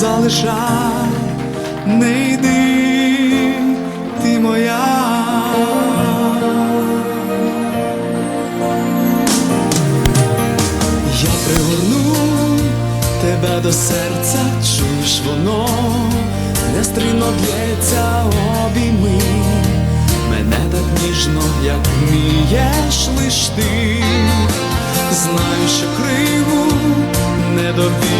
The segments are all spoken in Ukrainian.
залишай, не йди, ти моя. Я пригорну тебе до серця, чуєш воно, нестримно б'ється обійми, мене так ніжно, як вмієш лиш ти, знаю, що криву недовіри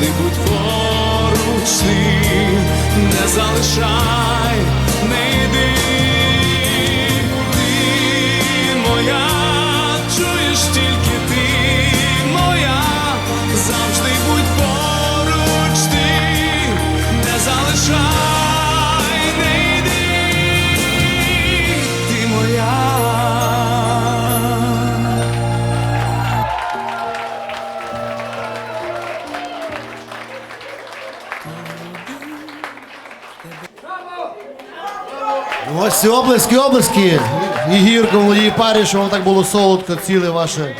Завжди будь поруч ти, не залишай, Ну, Ось ці облески, облески. І гірко в парі, що вам так було солодко, ціле ваше.